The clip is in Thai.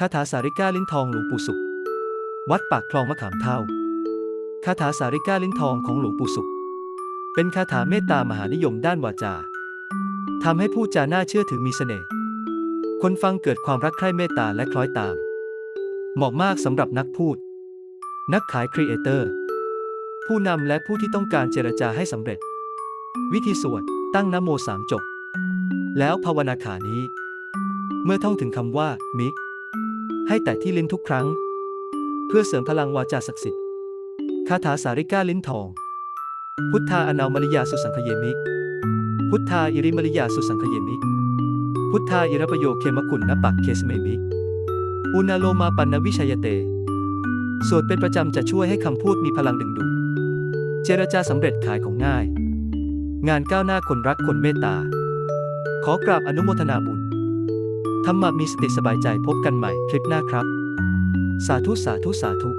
คาถาสาริก้าลิ้นทองหลวงปู่สุข วัดปากคลองมะขามเท่าคาถาสาริก้าลิ้นทองของหลวงปู่สุข เป็นคาถาเมตตามหานิยมด้านวาจาทำให้ผู้จาน่าเชื่อถือมีเสน่ห์คนฟังเกิดความรักใคร่เมตตาและคล้อยตาม เหมาะมากสำหรับนักพูด นักขายครีเอเตอร์ ผู้นำและผู้ที่ต้องการเจรจาให้สำเร็จ วิธีสวด ตั้งนโมสามจบ แล้วภาวนาขานี้ เมื่อท่องถึงคำว่ามิ ให้แตะที่ลิ้นทุกครั้ง เพื่อเสริมพลังวาจาศักดิ์สิทธิ์คาถาสาริก้าลิ้นทอง พุทธาอนามริยาสุสังคเยมิพุทธาอิริมริยาสุสังคเยมิ พุทธาอิรปโยเคมกุลนปักเคสเมมิ อุณาโลมาปันนวิชัยเต สวดเป็นประจำจะช่วยให้คำพูดมีพลังดึงดูด เจรจาสำเร็จขายของง่าย งานก้าวหน้าคนรักคนเมตตา ขอกราบอนุโมทนาบุญ ธรรมะมีสติสบายใจพบกันใหม่คลิปหน้าครับ สาธุสาธุสาธุ